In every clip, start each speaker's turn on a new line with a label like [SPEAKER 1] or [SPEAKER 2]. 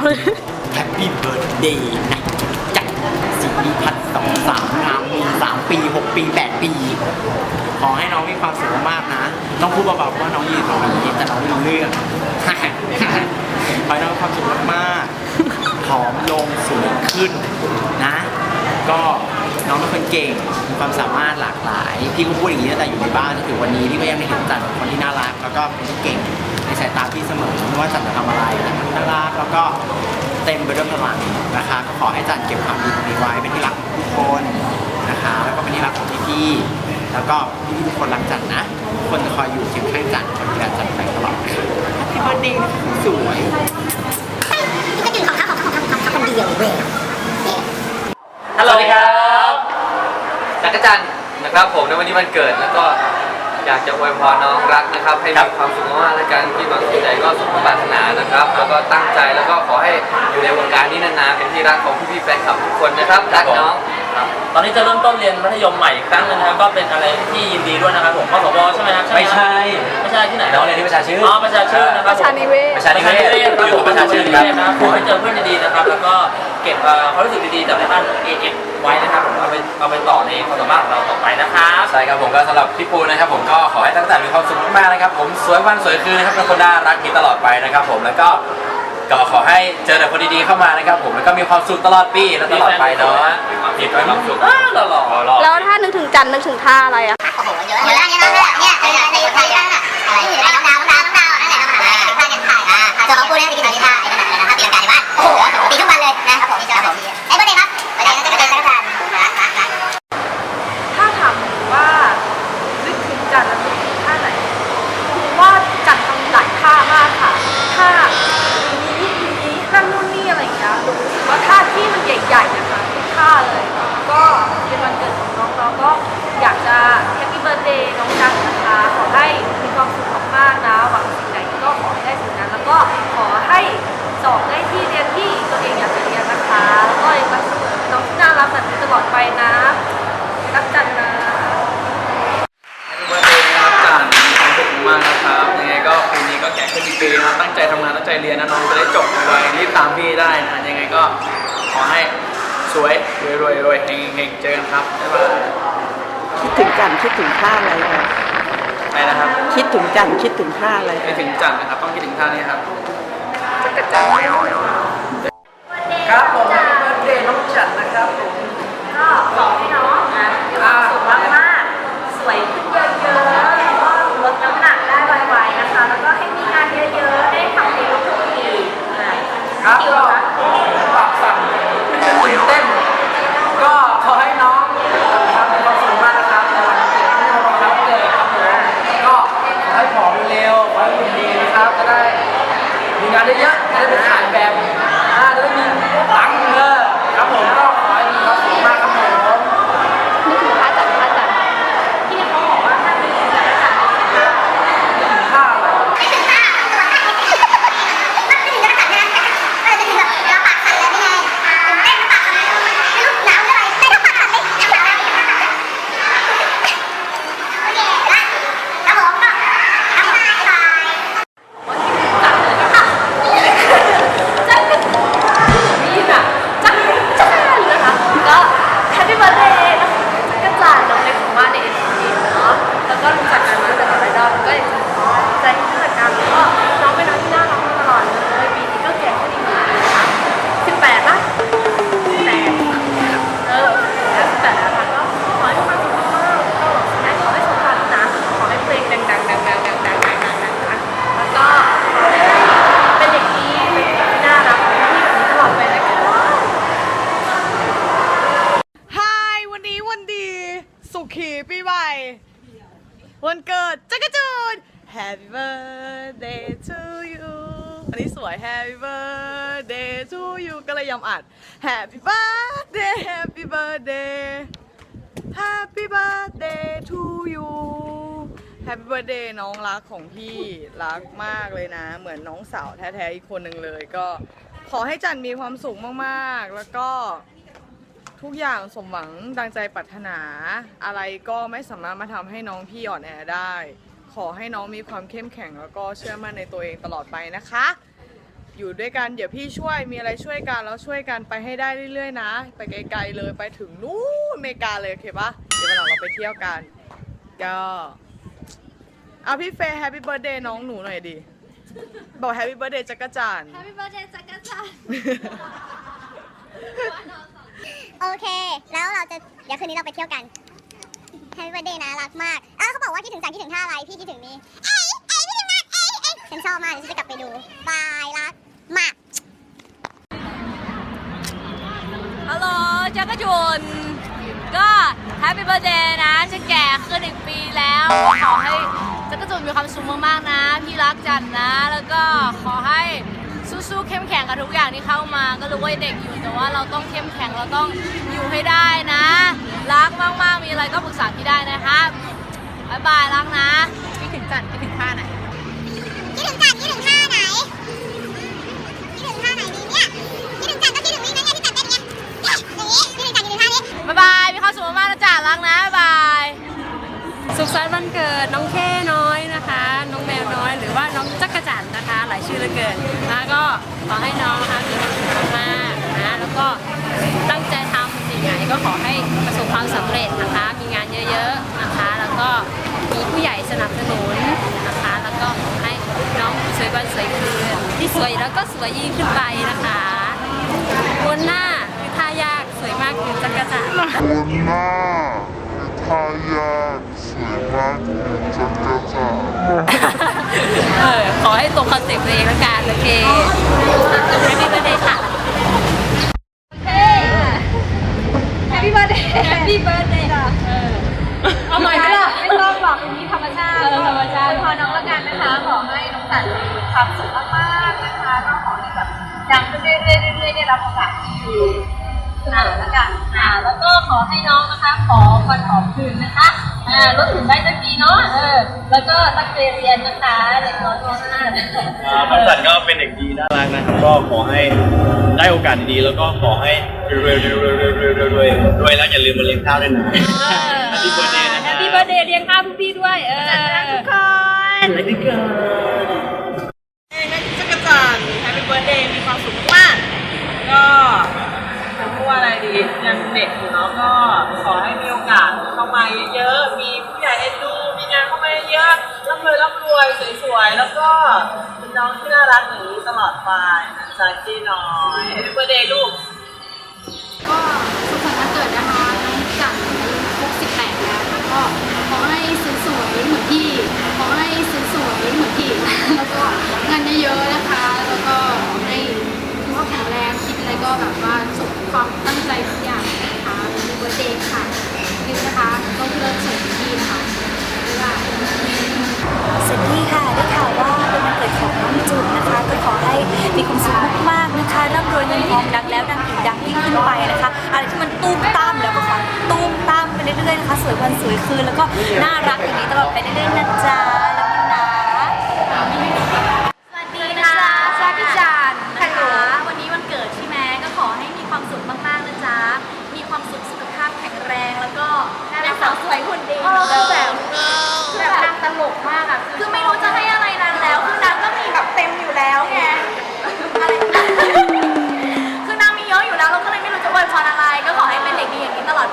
[SPEAKER 1] เบิร์ดเดย์ในจักรสิริพัฒน์สองสามงามมีสามปีหกปีแปดปี ขอให้น้องมีความสุขมากๆนะ น้องพูดเบาๆเพราะว่าน้องยืนตรงนี้แต่น้องไม่รู้เรื่อง ขอให้น้องมีความสุขมากๆผอมลงสวยขึ้นนะ ก็น้องเป็นคนเก่งมีความสามารถหลากหลาย พี่ก็พูดอย่างนี้ตั้งแต่อยู่ในบ้านจนถึงวันนี้พี่ก็ยังได้เห็นจันเป็นคนที่น่ารัก แล้วก็เป็นคนที่เก่ง ในสายตาพี่เสมอไม่ว่าจันจะทำอะไรนะน่ารักแล้วก็เต็มไปด้วยพลังนะคะ ก็ขอให้จันเก็บความดีตรงนี้ไว้เป็นที่รักของทุกคนนะคะ แล้วก็เป็นที่รักของพี่ๆแล้วก็พี่ๆทุกคนรักจันนะทุกคนจะคอยอยู่เคียงข้างจันคอยดูแลจันไปตลอดนะคะพี่บันดีสวย
[SPEAKER 2] ก็กินของเขาของเขาของเขาของเขาคนเดียวเว้ย
[SPEAKER 3] ฮัลโหลครับจักรจันทร์นะครับผมในวันนี้วันเกิดแล้วก็ อยากจะอวยพรน้องรักนะครับ ให้มีความสุขมากๆและการที่หวังสิ่งใดก็สมปรารถนานะครับ แล้วก็ตั้งใจแล้วก็ขอให้อยู่ในวงการนี้นานๆเป็นที่รักของพี่ๆแฟนคลับทุกคนนะครับรักน้อง
[SPEAKER 4] ครับตอนนี้จะเริ่มต้นเรียนมัธยมใหม่อีกครั้งหนึงนะครับก็เป็นอะไรที่ยินดีด้วยนะครับผมกสวใช่ไหมครับ
[SPEAKER 3] ไม่ใช่
[SPEAKER 4] ไม่ใใช่ที่ไหน
[SPEAKER 3] น้องเรียนที่ประชาชื่น
[SPEAKER 4] อ๋อประชาชื่นนะครับ
[SPEAKER 5] ประชานิเวศ
[SPEAKER 3] ประชานิเวศ
[SPEAKER 4] ครับ
[SPEAKER 3] อยู่
[SPEAKER 4] ผม
[SPEAKER 3] ประชาชื่น
[SPEAKER 4] ประชานิเวศนะครับ ขอให้เจอเพื่อนดีๆนะครับ แล้วก็เก็บเอ่อความรู้สึกดีๆจากในบ้าน AF ไว้นะครับผมเอาไปเอาไปต่อในความสามารถของเราต่อไปนะครับ
[SPEAKER 3] ใช่ครับผมก็สำหรับพี่ปูนะครับผมก็ขอให้ตั้งแต่มีความสุขมากๆนะครับผมสวยวันสวยคืนนะครับเป็นคนน่ารักนี้ตลอดไปนะครับผมแล้วก็ ก็ขอให้เจอแต่คนดีๆเข้ามานะครับผมแล้วก็มีความสุขตลอดปีและตลอดไปเนาะมีความสุข
[SPEAKER 4] อ้าวหล่อๆ
[SPEAKER 5] แล้วถ้านึกถึงจันทร์นึกถึงท่าอะไรอะ
[SPEAKER 2] โอ้โหเยอะเยอะเนี่ยเนี่ยเนี่ยเนี่ยในในในอะไรไอ้น้องดาวน้องดาวน้องดาวนั่นแหละน้องดาวท่าเนี่ยถ่ายอ่าส่วนของกูเนี่ยไปกินตอนนี้ท่าไอ้นั่นอะไรนะท่าตีลังกาในบ้านโอ้โห ด
[SPEAKER 5] ถึงจันทร์คิด
[SPEAKER 6] ถึงท่าอะไรครับ
[SPEAKER 7] ไปนะครับ
[SPEAKER 6] คิดถึงจันทร์คิดถึงท่าอะไร
[SPEAKER 7] ไปถึงจันนะครับ ต้องคิดถึงท่านี้ครับ
[SPEAKER 6] ครับผมเบิร์ดเดย์น้องจันนะครับผม
[SPEAKER 5] ก็ขอให้น้องนะมีความสุขมากๆ สวยขึ้นเยอะๆ แล้วก็ลดน้ำหนักได้ไวๆนะคะ แล้วก็ให้มีงานเยอะๆ ได้ทำเพลงลูกทุ่งอีกนะครับคิว
[SPEAKER 6] ก็
[SPEAKER 5] คะ
[SPEAKER 6] ปากสั่นตื่นเต้น ก็ขอให้น้อง
[SPEAKER 8] Happy birthday Happy birthday Happy birthday to you Happy birthday น้องรักของพี่รักมากเลยนะ เหมือนน้องสาวแท้ๆอีกคนหนึ่งเลยก็ขอให้จันมีความสุขมากๆ แล้วก็ทุกอย่างสมหวังดังใจปรารถนา อะไรก็ไม่สามารถมาทำให้น้องพี่อ่อนแอได้ ขอให้น้องมีความเข้มแข็งแล้วก็เชื่อมั่นในตัวเองตลอดไปนะคะ อยู่ด้วยกัน เดี๋ยวพี่ช่วยมีอะไรช่วยกันแล้วช่วยกันไปให้ได้เรื่อยๆนะ ไปไกลๆเลยไปถึงนู้นอเมริกาเลยโอเคปะเดี๋ยววันหลังเราไปเที่ยวกันก็เอาพี่เฟย์แฮปปี้เบิร์ดเดย์น้องหนูหน่อยดิบอกแฮปปี้เบิร์ดเดย์จักรจันทร์
[SPEAKER 2] Happy birthday จักรจันทร์โอเค แล้วเราจะ เดี๋ยวคืนนี้เราไปเที่ยวกัน Happy birthday นะ รักมากอ้าวเขาบอกว่าคิดถึงจันคิดถึงท่าอะไร พี่คิดถึงนี่เอ้ยเอ้ยคิดถึงมากเอ้ยเอ้ยฉันชอบมากเดี๋ยวฉันจะกลับไปดู บาย รัก มาก
[SPEAKER 5] ฮัลโหลจักรจุนก็แฮปปี้เบ t ร์ a เดย์นะจะแก่ขึ้นอีกปีแล้วก็ขอให้จักรจุนมีความสุขมากๆนะ พี่รักจันนะ แล้วก็ขอให้สู้ๆเข้มแข็งกับทุกอย่างที่เข้ามา ก็รู้ว่าเด็กอยู่แต่ว่าเราต้องเข้มแข็งเราต้องอยู่ให้ได้นะ รักมากๆมีอะไรก็ปรึกษาพี่ได้นะครับบ๊ายบายรักนะคิดถึงจันคิดถึงท่าไห
[SPEAKER 2] น
[SPEAKER 5] บ๊ายบายมีความสุขมากๆนะจ๊ะรักนะบ๊ายบาย
[SPEAKER 9] สุขสันต์วันเกิดน้องแค่น้อยนะคะ น้องแมวน้อย หรือว่าน้องจักรจันทร์นะคะ หลายชื่อเหลือเกินนะก็ขอให้น้องนะคะมีความสุขมากๆนะแล้วก็ตั้งใจทำสิ่งไหนก็ขอให้ประสบความสำเร็จนะคะ มีงานเยอะๆนะคะ แล้วก็มีผู้ใหญ่สนับสนุนนะคะ แล้วก็ขอให้น้องสวยวันสวยคืนที่สวยแล้วก็สวยยิ่งขึ้นไปนะคะบนหน้า มากคือจักรจันทร์
[SPEAKER 10] บนหน้าทายาทสวยมากเหมือนจักรจันทร์
[SPEAKER 9] เออขอให้ตรงคอนเซ็ปต์ตัวเองแล้วกันโอเคแฮปปี้เบอร์เดย์ค่ะ
[SPEAKER 5] แฮปปี้เบิร์ดเดย์แฮปปี้เบิร์ดเดย์เอาใหม่ไหมล่ะไม่ต้องหรอกอย่างนี้ธรรมชาติ
[SPEAKER 9] เออธรรมชาติ
[SPEAKER 5] พอน้องละกันนะคะขอให้น้องสันมีความสุขมากๆนะคะก็ขอให้แบบดังขึ้นเรื่อยๆเรื่อยๆได้รับโอกาสที่ดี เสมอละกันอ่าแล้วก็ขอให้น้องนะคะ ขอวันขอคืนนะคะอ่ารถถึงได้สักทีเนาะเออแล้วก็ตั้งใจเรียนนะคะเด็กน้อยตัวหน้า
[SPEAKER 11] น้องสันก็เป็นเด็กดีน่ารักนะครับ ก็ขอให้ได้โอกาสดีๆแล้วก็ขอให้รวยๆรวยๆรวยๆรวยๆรวยๆรวยแล้วอย่าลืมมาเลี้ยงข้าวด้วยนะ Happy birthday นะ
[SPEAKER 9] แฮปปี้เบอร์เดย์เลี้ยงข้าวพี่ด้วย เออ
[SPEAKER 5] ทุกคน
[SPEAKER 11] Happy birthday
[SPEAKER 8] เอ้ยนั่นจักรจันทร์แฮปปี้เบิร์ดเดย์มีความสุขมากๆก็ อะไรดียังเด็กอยู่เนาะก็ขอให้มีโอกาสเข้ามาเยอะๆ มีผู้ใหญ่เอ็นดูมีงานเข้ามาเยอะร่ำรวยร่ำรวยสวยๆ แล้วก็เป็นน้องที่น่ารักอย่างนี้ตลอดไปนะจ๊ะจีน้อยแฮปปี้เบิร์เดย์ลูก
[SPEAKER 12] ก็สุขสันต์วันเกิดนะคะน้องจันอายุครบ18แล้วแล้วก็ขอให้สวยๆเหมือนพี่ขอให้สวยๆเหมือนพี่แล้วก็งานเยอะๆนะคะ แล้วก็ขอให้สุขภาพแข็งแรงคิดอะไรก็แบบว่าสม ความตั้งใจทุกอย่างนะคะมีเบอร์เดย์ค่ะนี่นะคะก็เลิกส่งพี่นะคะบ๊ายบา
[SPEAKER 13] สวัสดีค่ะได้ข่าวว่าเป็นวันเกิดของน้องจุนนะคะ ก็ขอให้มีความสุขมากๆนะคะร่ำรวยเงินทองดังแล้วดังอีกดังยิ่งขึ้นไปนะคะ อะไรที่มันตุ้มตามแล้วก็ขอตุ้มตามไปเรื่อยๆนะคะสวยวันสวยคืนแล้วก็น่ารักอย่างนี้ตลอด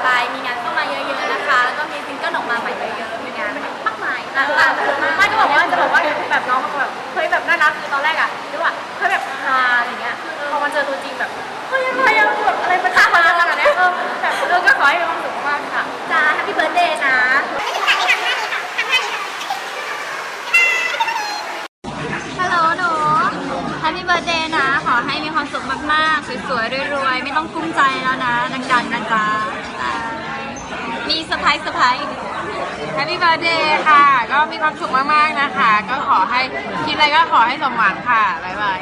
[SPEAKER 13] ไป
[SPEAKER 5] มีงานเข้ามาเยอะๆนะคะ แล้วก็มีซิงเกิลออกมาใหม่เยอะๆ มีงานมากมายอะอะไม่จะบอกว่าจะบอกว่าแบบน้องมันแบบเฮ้ยแบบน่ารักคือตอนแรกอะนึกว่าเฮ้ยแบบฮาอะไรเงี้ยพอมาเจอตัวจริงแบบเฮ้ยอะไรอะแบบอะไรมันฮาขนาดนี้เออแบบเออก็ขอให้มีความสุขมากค่ะจ้าแฮปปี้เบิร์ดเดย์นะฮัลโหลหนูแฮปปี้เบิร์ดเดย์นะ ขอให้มีความสุขมากๆ สวยๆ รวยๆ ไม่ต้องกุ้มใจแล้วนะ ดังๆนะจ๊ะ ร์ไพรส์เซอร์ไพรส์
[SPEAKER 8] แฮปปี้เบิร์ดเดย์ค่ะ ก็มีความสุขมากๆนะคะ ก็ขอให้คิดอะไรก็ขอให้สมหวังค่ะ บ๊ายบาย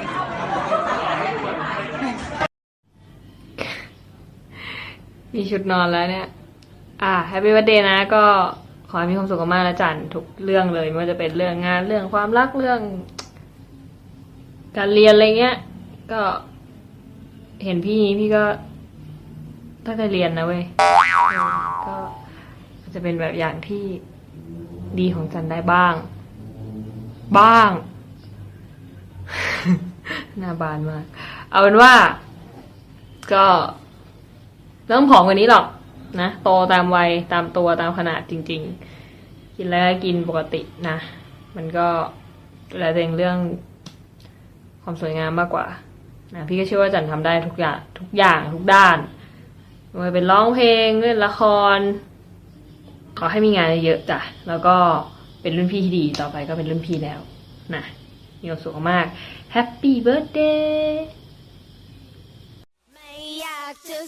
[SPEAKER 9] มีชุดนอนแล้วเนี่ย อ่าแฮปปี้วันเดย์นะ ก็ขอให้มีความสุขมากๆนะจันทุกเรื่องเลย ไม่ว่าจะเป็นเรื่องงานเรื่องความรักเรื่อง การเรียนอะไรเงี้ย ก็เห็นพี่นี้พี่ก็ตั้งใจเรียนนะเว้ย ก็ จะเป็นแบบอย่างที่ดีของจันได้บ้าง บ้าง
[SPEAKER 14] หน้าบานมาก เอาเป็นว่า ก็ไม่องผอมกว่านี้หรอกนะโตตามวัยตามตัวตามขนาดจริง ๆ กินแล้วกินปกตินะ มันก็ดูแลตัวเองเรื่องความสวยงามมากกว่านะพี่ก็เชื่อว่าจันทำได้ทุกอย่างทุกอย่างทุกด้านไม่ว่าเป็นร้องเพลงเล่นละคร ขอให้มีงานเยอะจ้ะ แล้วก็เป็นรุ่นพี่ที่ดี ต่อไปก็เป็นรุ่นพี่แล้วนะมีความสุขมาก Happy Birthday
[SPEAKER 15] ไม่อยากจะ